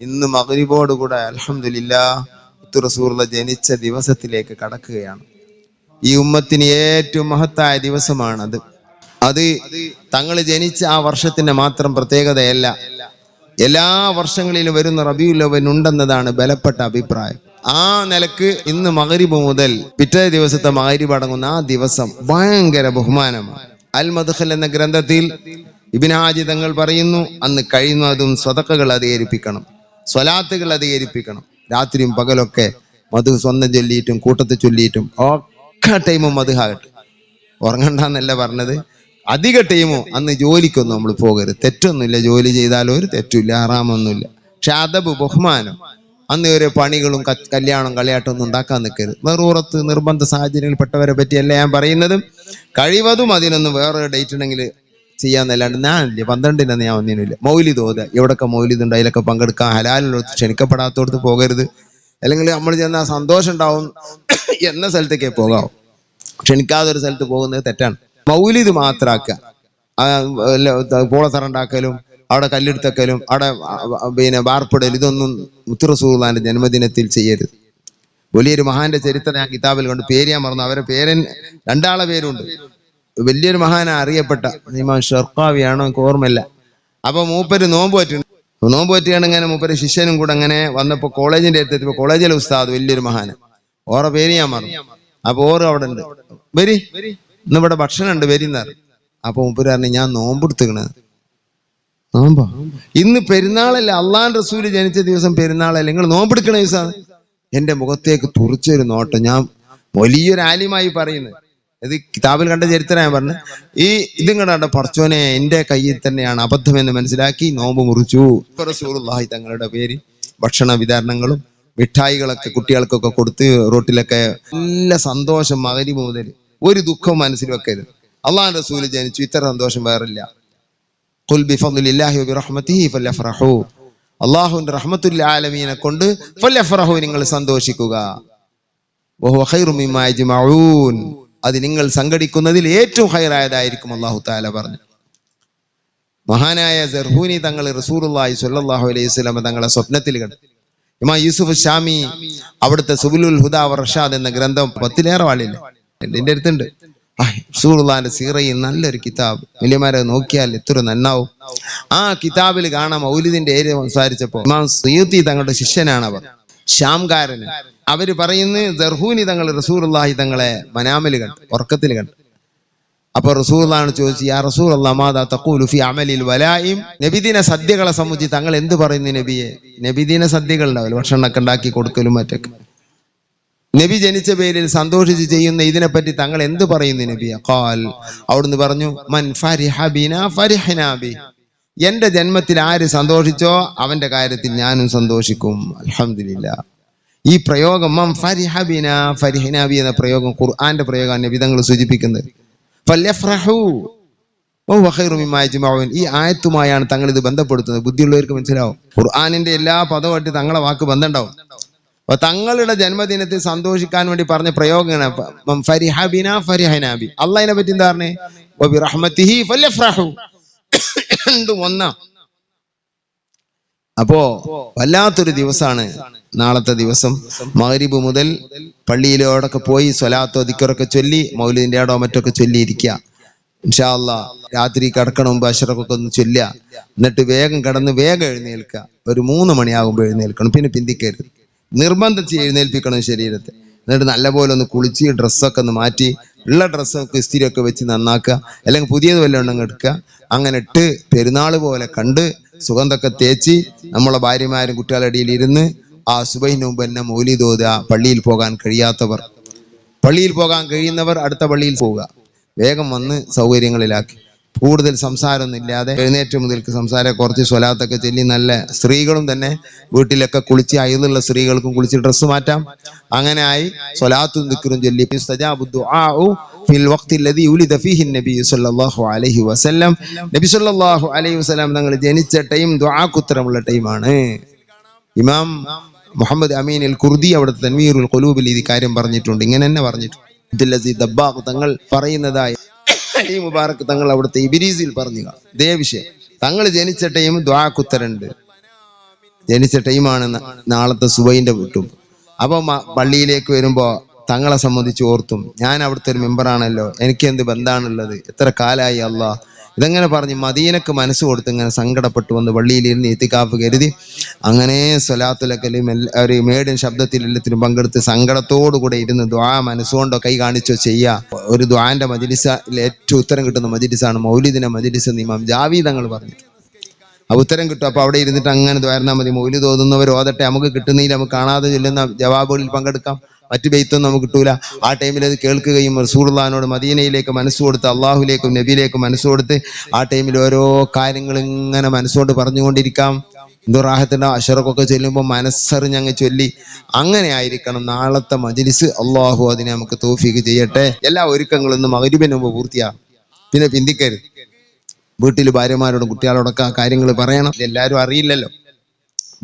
ഇന്ന് മകരിബോടുകൂടെ അലഹമില്ല റസൂറുള്ള ജനിച്ച ദിവസത്തിലേക്ക് കടക്കുകയാണ്. ഈ ഉമ്മത്തിന് ഏറ്റവും മഹത്തായ ദിവസമാണത്. അത് തങ്ങൾ ജനിച്ച ആ വർഷത്തിന്റെ മാത്രം പ്രത്യേകതയല്ല എല്ലാ വർഷങ്ങളിലും വരുന്ന റബിയുല്ലവൻ ഉണ്ടെന്നതാണ് ബലപ്പെട്ട അഭിപ്രായം. ആ നിലയ്ക്ക് ഇന്ന് മകരിബ് മുതൽ പിറ്റേ ദിവസത്തെ മകരിബ് അടങ്ങുന്ന ആ ദിവസം ഭയങ്കര ബഹുമാനമാണ്. അൽ മദ്ഖൽ എന്ന ഗ്രന്ഥത്തിൽ ഇബിനാജി തങ്ങൾ പറയുന്നു അന്ന് കഴിയുന്നതും സ്വതക്കകൾ അധികരിപ്പിക്കണം. സ്വലാത്തുകൾ അധികരിപ്പിക്കണം. രാത്രിയും പകലൊക്കെ മധു സ്വന്തം ചൊല്ലിയിട്ടും കൂട്ടത്തെ ചൊല്ലിയിട്ടും ഒക്കെ ടൈമും മധുഹാകട്ടെ ഉറങ്ങണ്ടെന്നല്ല പറഞ്ഞത്. അധിക ടൈമോ അന്ന് ജോലിക്കൊന്നും നമ്മൾ പോകരുത്. തെറ്റൊന്നുമില്ല. ജോലി ചെയ്താലും ഒരു തെറ്റില്ല ആറാമൊന്നുമില്ല. പക്ഷെ അതബ് ബഹുമാനം. അന്ന് ഒരു പണികളും കല്യാണം കളിയാട്ടം ഒന്നും ഉണ്ടാക്കാൻ നിൽക്കരുത്. നെറൂറത്ത് നിർബന്ധ സാഹചര്യങ്ങളിൽ പെട്ടവരെ പറ്റിയല്ല ഞാൻ പറയുന്നതും. കഴിവതും അതിനൊന്നും വേറൊരു ഡേറ്റ് ഉണ്ടെങ്കിൽ ചെയ്യാന്നല്ലാണ്ട് ഞാനില്ല പന്ത്രണ്ടിന് ഞാൻ ഒന്നിനില്ല മൗലിദ് ഓത എവിടൊക്കെ മൗലിദ് ഉണ്ട് അതിലൊക്കെ പങ്കെടുക്കാം ഹലാലിലോട്ട് ക്ഷണിക്കപ്പെടാത്തോടത്ത് പോകരുത്. അല്ലെങ്കിൽ നമ്മൾ ചെന്ന സന്തോഷം ഉണ്ടാവും എന്ന സ്ഥലത്തേക്കേ പോകാവും. ക്ഷണിക്കാതെ ഒരു സ്ഥലത്ത് പോകുന്നത് തെറ്റാണ്. മൗലിദ് മാത്രാക്കുക പോളത്തറണ്ടാക്കലും അവിടെ കല്ലെടുത്തക്കലും അവിടെ പിന്നെ വാർപ്പിടൽ ഇതൊന്നും മുത്തുറസൂദാന്റെ ജന്മദിനത്തിൽ ചെയ്യരുത്. വലിയൊരു മഹാന്റെ ചരിത്രം ഞാൻ കിതാബിൽ കൊണ്ട്. പേര് ഞാൻ മറന്നു. അവരെ പേരൻ രണ്ടാളെ പേരുണ്ട്. വലിയൊരു മഹാന അറിയപ്പെട്ട ഇമാം ഷർക്കാവിയാണോ എനിക്ക് ഓർമ്മയില്ല. അപ്പൊ മൂപ്പര് നോമ്പ് പറ്റുന്നു നോമ്പ് പറ്റിയാണ് ഇങ്ങനെ മൂപ്പര് ശിഷ്യനും കൂടെ അങ്ങനെ വന്നപ്പോ കോളേജിന്റെ അടുത്ത് കോളേജിലെ ഉസ്താദ് വലിയൊരു മഹാന്. ഓറെ പേര് ഞാൻ മറന്നു. അപ്പൊ ഓറ് അവിടെ ഉണ്ട്. വരി. ഇന്ന് ഇവിടെ ഭക്ഷണം ഉണ്ട് വരിന്നാർ അപ്പൊ മൂപ്പര് പറഞ്ഞു ഞാൻ നോമ്പ് നോമ്പെടുത്തുക്കണ് നോമ്പോ? ഇന്ന് പെരുന്നാളല്ല അള്ളാൻ റസൂൽ ജനിച്ച ദിവസം പെരുന്നാളല്ലേ? നിങ്ങൾ നോമ്പെടുക്കണ ദിവസമാണ് എന്റെ മുഖത്തേക്ക് തുറച്ചൊരു നോട്ടം. ഞാൻ വലിയൊരു ആലിമായി പറയുന്നത് ഇത് കിതാബിൽ കണ്ട ചരിത്രം പറഞ്ഞു. ഈ ഇതും കണ്ടാണ്ട് പറച്ചോനെ എന്റെ കയ്യിൽ തന്നെയാണ് അബദ്ധം എന്ന് മനസ്സിലാക്കി നോമ്പ് മുറിച്ചു. റസൂലുള്ളാഹി തങ്ങളുടെ പേര് ഭക്ഷണ വിതരണങ്ങളും മിഠായികളൊക്കെ കുട്ടികൾക്കൊക്കെ കൊടുത്ത് റോട്ടിലൊക്കെ നല്ല സന്തോഷം മകരി മുതൽ ഒരു ദുഃഖം മനസ്സിൽ വെക്കരുത്. അള്ളാഹ് റസൂൽ ജനിച്ചു ഇത്ര സന്തോഷം വേറില്ല. അള്ളാഹുവിന്റെ റഹ്മത്തുൽ ആലമീനെ കൊണ്ട് നിങ്ങൾ സന്തോഷിക്കുക. അത് നിങ്ങൾ സംഘടിക്കുന്നതിൽ ഏറ്റവും ഹൈറായതായിരിക്കും അള്ളാഹു താല പറഞ്ഞു. മഹാനായ ജർഹൂനി തങ്ങൾ റസൂലുള്ളാഹി സ്വല്ലല്ലാഹു അലൈഹി വസല്ലം തങ്ങളെ സ്വപ്നത്തിൽ കണ്ടു. ഇമാ യൂസുഫ് ഷാമി അവിടുത്തെ സുബുലുൽ ഹുദാ വ റഷാദ് എന്ന ഗ്രന്ഥം പത്തിലേറെ വാളില്ല? എന്റെ അടുത്തുണ്ട്. റസൂലുള്ളാഹിന്റെ സീറയിൽ നല്ലൊരു കിതാബ്. വലിയമാരെ നോക്കിയാൽ എത്ര നന്നാവും. ആ കിതാബിൽ കാണാം മൗലിദിന്റെ ഏരിയ സംസാരിച്ചപ്പോ ഇമാം സയ്യൂത്തി തങ്ങളുടെ ശിഷ്യനാണ് അവർ ശ്യാംകാരന് അവർ പറയുന്നത് ദർഹൂനി തങ്ങൾ റസൂലുള്ളാഹി തങ്ങളെ മനാമൽ കണ്ട് ഉറക്കത്തിൽ കണ്ട്. അപ്പൊ റസൂലാണ് ചോദിച്ചു യാ റസൂർ അള്ളാമാദാ തക്കൂലുഫി അമലിൽ വലായും? നബിദിന സദ്യകളെ സംബന്ധിച്ച് തങ്ങൾ എന്ത് പറയുന്നു നബിയെ? നബിദിന സദ്യകൾ ഉണ്ടാവില്ല ഭക്ഷണമൊക്കെ ഉണ്ടാക്കി കൊടുക്കലും മറ്റൊക്കെ. നബി ജനിച്ച പേരിൽ സന്തോഷിച്ച് ചെയ്യുന്ന ഇതിനെപ്പറ്റി തങ്ങൾ എന്ത് പറയുന്നു നബിയ? കാൽ അവിടുന്ന് പറഞ്ഞു മൻ ഫരിഹ ബിനാ എന്റെ ജന്മത്തിൽ ആര് സന്തോഷിച്ചോ അവന്റെ കാര്യത്തിൽ ഞാനും സന്തോഷിക്കും. അലഹമില്ല ഈ പ്രയോഗം മം ഫരിഹ ബിനാ ഫരിഹനാ എന്ന പ്രയോഗം ഖുർആന്റെ പ്രയോഗമാണ് നബി തങ്ങൾ സൂചിപ്പിക്കുന്നത്. ഈ ആയത്തുമായാണ് തങ്ങൾ ഇത് ബന്ധപ്പെടുത്തുന്നത്. ബുദ്ധിയുള്ളവർക്ക് മനസ്സിലാവും. ഖുർആാനിന്റെ എല്ലാ പദവുമായിട്ട് തങ്ങളെ വാക്ക് ബന്ധമുണ്ടാവും. അപ്പൊ തങ്ങളുടെ ജന്മദിനത്തിൽ സന്തോഷിക്കാൻ വേണ്ടി പറഞ്ഞ പ്രയോഗമാണ് ഫരിഹബിന മം ഫരിഹ ബിനാ ഫരിഹനാ ബി. അള്ളാഹിനെ പറ്റി എന്താ പറഞ്ഞേ? ഫല്യഫ്രഹു ഒന്നാ അപ്പോ വല്ലാത്തൊരു ദിവസമാണ് നാളത്തെ ദിവസം. മഗ്രിബ് മുതൽ പള്ളിയിലോടൊക്കെ പോയി സ്വലാത്തോ ദിക്കറൊക്കെ ചൊല്ലി മൗലിന്റെ ആടോ മറ്റൊക്കെ ചൊല്ലിയിരിക്കുക ഇൻഷാല്ല രാത്രി കിടക്കണ മുമ്പ് അഷറക്കൊക്കെ ഒന്ന് ചൊല്ലുക. എന്നിട്ട് വേഗം കടന്ന് വേഗം എഴുന്നേൽക്കുക. ഒരു മൂന്ന് മണിയാകുമ്പോൾ എഴുന്നേൽക്കണം. പിന്നെ പിന്തിക്കരുത്. നിർബന്ധിച്ച് എഴുന്നേൽപ്പിക്കണം ശരീരത്തെ. എന്നിട്ട് നല്ലപോലെ ഒന്ന് കുളിച്ച് ഡ്രസ്സൊക്കെ ഒന്ന് മാറ്റി ഉള്ള ഡ്രസ്സൊക്കെ ഇസ്തിരിയൊക്കെ വെച്ച് നന്നാക്കുക അല്ലെങ്കിൽ പുതിയത് വല്ലതും ഉണ്ടെങ്കിൽ എടുക്കുക. അങ്ങനെ ഇട്ട് പെരുന്നാൾ പോലെ കണ്ട് സുഗന്ധമൊക്കെ തേച്ച് നമ്മളെ ഭാര്യമാരും കുട്ടികളുടെ ഇരുന്ന് ആ സുബൈന് മുമ്പ് തന്നെ മൗലിദോദ പള്ളിയിൽ പോകാൻ കഴിയാത്തവർ. പള്ളിയിൽ പോകാൻ കഴിയുന്നവർ അടുത്ത പള്ളിയിൽ പോവുക. വേഗം വന്ന് സൗകര്യങ്ങളിലാക്കി. കൂടുതൽ സംസാരമൊന്നും ഇല്ലാതെ എഴുന്നേറ്റ് മുതൽക്ക് സംസാരം കുറച്ച് സ്വലാത്തൊക്കെ ചൊല്ലി നല്ല സ്ത്രീകളും തന്നെ വീട്ടിലൊക്കെ കുളിച്ച് അയലുള്ള സ്ത്രീകൾക്കും കുളിച്ച് ഡ്രസ്സ് മാറ്റാം. അങ്ങനെ ആയി സ്വലാത്തും ദിക്റും ചൊല്ലി. നബി അലൈഹി വസല്ലം. തങ്ങൾ ജനിച്ച ടൈം ദുആക്കുത്തരമുള്ള ടൈമാണ്. ഇമാം മുഹമ്മദ് അമീൻ അൽ കുർദി അവിടുത്തെ തൻവീറുൽ കൊലൂബിൽ ഈ കാര്യം പറഞ്ഞിട്ടുണ്ട്. ഇങ്ങനെ തന്നെ പറഞ്ഞിട്ടുണ്ട്. തങ്ങൾ പറയുന്നതായി ഈ മുബാറക്ക് തങ്ങൾ അവിടുത്തെ ഇബിരീസിൽ പറഞ്ഞു ഇതേ തങ്ങൾ ജനിച്ച ടൈം ദ്വാക്കുത്തരുണ്ട് ജനിച്ച ടൈമാണ് നാളത്തെ സുബൈന്റെ വീട്ടും. അപ്പൊ പള്ളിയിലേക്ക് വരുമ്പോ തങ്ങളെ സംബന്ധിച്ച് ഓർത്തും ഞാൻ അവിടുത്തെ ഒരു മെമ്പറാണല്ലോ എനിക്ക് എന്ത് ബന്ധാണുള്ളത്? എത്ര കാലായി അല്ലാ ഇതെങ്ങനെ പറഞ്ഞ് മദീനക്ക് മനസ്സ് കൊടുത്ത് ഇങ്ങനെ സങ്കടപ്പെട്ടു വന്ന് പള്ളിയിലിരുന്ന് എത്തിക്കാപ്പ് കരുതി. അങ്ങനെ സ്വലാത്തുലക്കലും എല്ലാ ഒരു മേടിൻ ശബ്ദത്തിൽ എല്ലാത്തിനും പങ്കെടുത്ത് സങ്കടത്തോടു കൂടെ ഇരുന്ന് ദ്വാ മനസ്സുകൊണ്ടോ കൈ കാണിച്ചോ ചെയ്യുക ഒരു ദ്വാന്റെ മജിലിസിൽ ഏറ്റവും ഉത്തരം കിട്ടുന്ന മജിലിസാണ് മൗലിദിന മജിലിസ് നിയമം ഇമാം ജാവീദ് തങ്ങൾ പറഞ്ഞിട്ട് ആ ഉത്തരം കിട്ടും. അപ്പൊ അവിടെ ഇരുന്നിട്ട് അങ്ങനെ ദ്വാരന്നാൽ മതി. മൗലി തോന്നുന്നവർ ഓതട്ടെ നമുക്ക് കിട്ടുന്നില്ല നമുക്ക് കാണാതെ ചൊല്ലുന്ന ജവാബുകളിൽ പങ്കെടുക്കാം. മറ്റു ബെയ്ത്തൊന്നും നമുക്ക് കിട്ടൂല. ആ ടൈമിൽ അത് കേൾക്കുകയും റസൂർലാനോട് മദീനയിലേക്ക് മനസ്സ് കൊടുത്ത് അള്ളാഹുലേക്കും നബിയിലേക്കും മനസ്സ് കൊടുത്ത് ആ ടൈമിൽ ഓരോ കാര്യങ്ങൾ ഇങ്ങനെ മനസ്സുകൊണ്ട് പറഞ്ഞുകൊണ്ടിരിക്കാം. എന്തോ അഷറക്കൊക്കെ ചെല്ലുമ്പോൾ മനസ്സറിഞ്ഞങ്ങ് ചൊല്ലി. അങ്ങനെ ആയിരിക്കണം നാളത്തെ മജ്ലിസ്. അള്ളാഹു അതിനെ നമുക്ക് തോഫീക്ക് ചെയ്യട്ടെ. എല്ലാ ഇന്ന് മകരിബിന് മുമ്പ് പൂർത്തിയാകും പിന്നെ പിന്തിക്കരുത് വീട്ടിൽ ഭാര്യമാരോടും കുട്ടികളോടൊക്കെ ആ കാര്യങ്ങൾ പറയണം. എല്ലാവരും അറിയില്ലല്ലോ.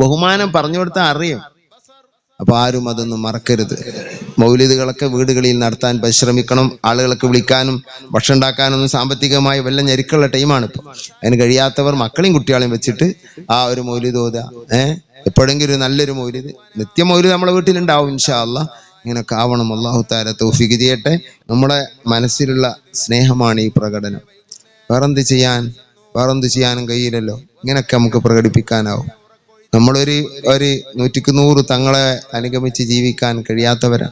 ബഹുമാനം പറഞ്ഞു കൊടുത്താൽ അറിയും. അപ്പൊ ആരും അതൊന്നും മറക്കരുത്. മൗലിദുകളൊക്കെ വീടുകളിൽ നടത്താൻ പരിശ്രമിക്കണം ആളുകളൊക്കെ വിളിക്കാനും ഭക്ഷണം ഉണ്ടാക്കാനൊന്നും സാമ്പത്തികമായി വല്ല ഞെരുക്കുള്ള ടൈമാണ് ഇപ്പൊ. അതിന് കഴിയാത്തവർ മക്കളെയും കുട്ടികളെയും വെച്ചിട്ട് ആ ഒരു മൗലിദ് ഓതുക ഏഹ് എപ്പോഴെങ്കിലും ഒരു നല്ലൊരു മൗലിദ്. നിത്യ മൗലിദ് നമ്മളെ വീട്ടിലുണ്ടാവും ഇൻഷാല്ല ഇങ്ങനൊക്കെ ആവണം. അള്ളാഹു താര തോഫിക്ക് ചെയ്യട്ടെ. നമ്മുടെ മനസ്സിലുള്ള സ്നേഹമാണ് ഈ പ്രകടനം. വേറെന്ത് ചെയ്യാൻ? വേറെന്ത് ചെയ്യാനും കഴിയില്ലല്ലോ. ഇങ്ങനൊക്കെ നമുക്ക് പ്രകടിപ്പിക്കാനാവും. നമ്മളൊരു ഒരു നൂറ്റിക്ക് നൂറ് തങ്ങളെ അനുഗമിച്ച് ജീവിക്കാൻ കഴിയാത്തവരാണ്.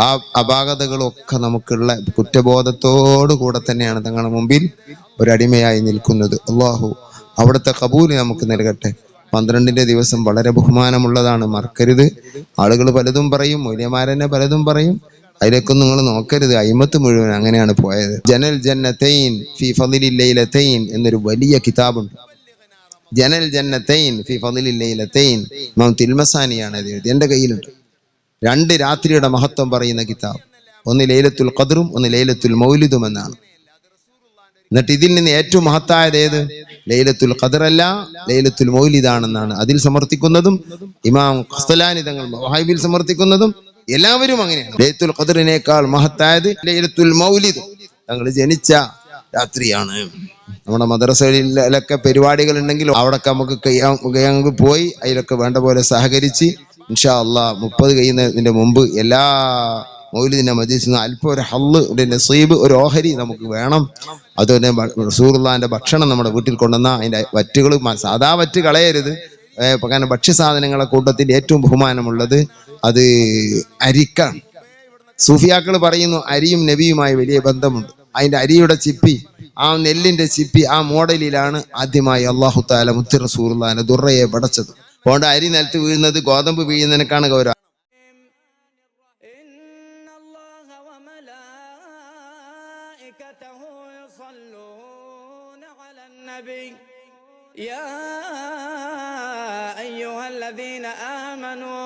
ആ അപാകതകളൊക്കെ നമുക്കുള്ള കുറ്റബോധത്തോടു കൂടെ തന്നെയാണ് തങ്ങളുടെ മുമ്പിൽ ഒരടിമയായി നിൽക്കുന്നത്. അള്ളാഹു അവിടുത്തെ കബൂൽ നമുക്ക് നൽകട്ടെ. പന്ത്രണ്ടിന്റെ ദിവസം വളരെ ബഹുമാനമുള്ളതാണ്. മറക്കരുത്. ആളുകൾ പലതും പറയും മൂല്യമാരനെ പലതും പറയും. അതിലേക്കൊന്നും നിങ്ങൾ നോക്കരുത്. അയിമത്ത് മുഴുവൻ അങ്ങനെയാണ് പോയത്. ജനൽ ജന്നതൈൻ ഫി ഫളിലിൽ ലൈലതൈൻ എന്നൊരു വലിയ കിതാബുണ്ട്. ജനൽ ജന്നതൈൻ ഫി ലൈലതൈൻ ഇമാം തിൽമസാനിയാണ് അത് എഴുതി എന്റെ കയ്യിലുണ്ട്. രണ്ട് രാത്രിയുടെ മഹത്വം പറയുന്ന കിതാബ്. ഒന്ന് ലൈലത്തുൽ ഖദ്റും ഒന്ന് ലൈലത്തുൽ മൗലിദും എന്നാണ്. എന്നിട്ട് ഇതിൽ നിന്ന് ഏറ്റവും മഹത്തായത് ഏത്? ലൈലത്തുൽ ഖദർ അല്ല ലൈലത്തുൽ മൗലിദാണെന്നാണ് അതിൽ സമർത്ഥിക്കുന്നതും ഇമാം ഖസ്തലാനി തങ്ങൾ വഹാബിൽ സമർത്ഥിക്കുന്നതും എല്ലാവരും അങ്ങനെയാണ്. ലൈലത്തുൽ ഖദറിനേക്കാൾ മഹത്തായത് ലൈലത്തുൽ മൗലിദ്. തങ്ങൾ ജനിച്ച രാത്രിയാണ്. നമ്മുടെ മദ്രസയിലൊക്കെ പരിപാടികൾ ഉണ്ടെങ്കിൽ അവിടൊക്കെ നമുക്ക് കയ്യാ- പോയി അതിലൊക്കെ വേണ്ട പോലെ സഹകരിച്ച് ഇൻഷാ അള്ളാ മുപ്പത് കഴിയുന്നതിന്റെ മുമ്പ് എല്ലാ മൗലിദിന്റെ മജീസിൽ അല്പം ഒരു ഹള്ള് ഒരു നസീബ് ഒരു ഓഹരി നമുക്ക് വേണം. അതുപോലെ റസൂറുള്ളാന്റെ ഭക്ഷണം നമ്മുടെ വീട്ടിൽ കൊണ്ടുവന്ന അതിന്റെ വറ്റുകൾ സാധാ വറ്റ് കളയരുത്. കാരണം ഭക്ഷ്യസാധനങ്ങളെ കൂട്ടത്തിൽ ഏറ്റവും ബഹുമാനമുള്ളത് അത് അരിക്കാണ്. സൂഫിയാക്കൾ പറയുന്നു അരിയും നബിയുമായി വലിയ ബന്ധമുണ്ട്. അതിന്റെ അരിയുടെ ചിപ്പി ആ നെല്ലിന്റെ ചിപ്പി ആ മോഡലിലാണ് ആദ്യമായി അള്ളാഹു താല മുത്തി റസൂർലാനെ ദുറയെ പടച്ചത് അതുകൊണ്ട് അരി നിലത്ത് വീഴുന്നത് ഗോതമ്പ് വീഴുന്നതിനേക്കാണ് ഗൗരവം إن الله وملائكته يصلون على النبي يا أيها الذين آمنوا